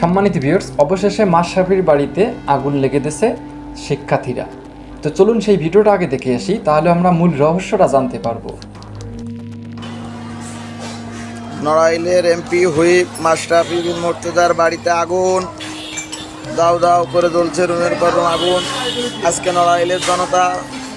সম্মানিত ভিউয়ার্স অবশেষে মাশরাফির বাড়িতে আগুন লেগে দিয়েছে শিক্ষার্থীরা। তো চলুন সেই ভিডিওটা আগে দেখে আসি, তাহলে আমরা মূল রহস্যটা জানতে পারব। নড়াইলের এমপি হুইপ মাস্টাফি বিন মুর্তজার বাড়িতে আগুন। দাও দাও করে জ্বলছে রুমের পর আগুন। আজকে নড়াইলের জনতা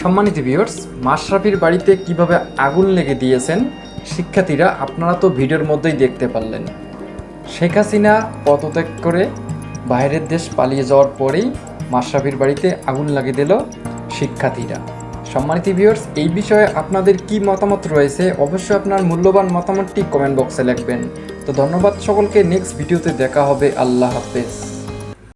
সম্মানিত ভিউয়ার্স মাশরাফির বাড়িতে কীভাবে আগুন লেগে দিয়েছেন, শিক্ষার্থীরা আপনারা তো ভিডিওর মধ্যেই দেখতে পারলেন। শেখ হাসিনা পদত্যাগ করে বাইরের দেশ পালিয়ে যাওয়ার পরেই মাশরাফির বাড়িতে আগুন লাগিয়ে দিল শিক্ষার্থীরা। সম্মানিত ভিউয়ার্স এই বিষয়ে আপনাদের কি মতামত রয়েছে, অবশ্যই আপনার মূল্যবান মতামতটি কমেন্ট বক্সে লিখবেন। তো ধন্যবাদ সকলকে নেক্সট ভিডিওতে দেখা হবে, আল্লাহ হাফেজ।